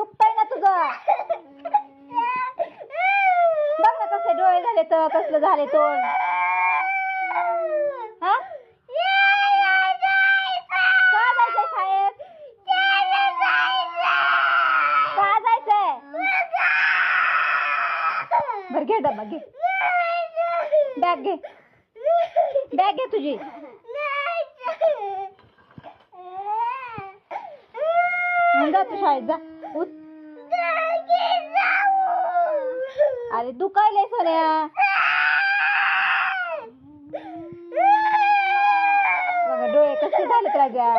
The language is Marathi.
दुखतय ना तुझं? बघ ना कसे डोळे झाले तर कसलं झाले तोंड हा? का जायचंय जायचंय? बर घे डबा घे. बॅग घे. बॅग घे तुझी. जा तू शाळेत जा. उठ अरे दुखायलंय सोन्या? डोळे कसे झाले राजा?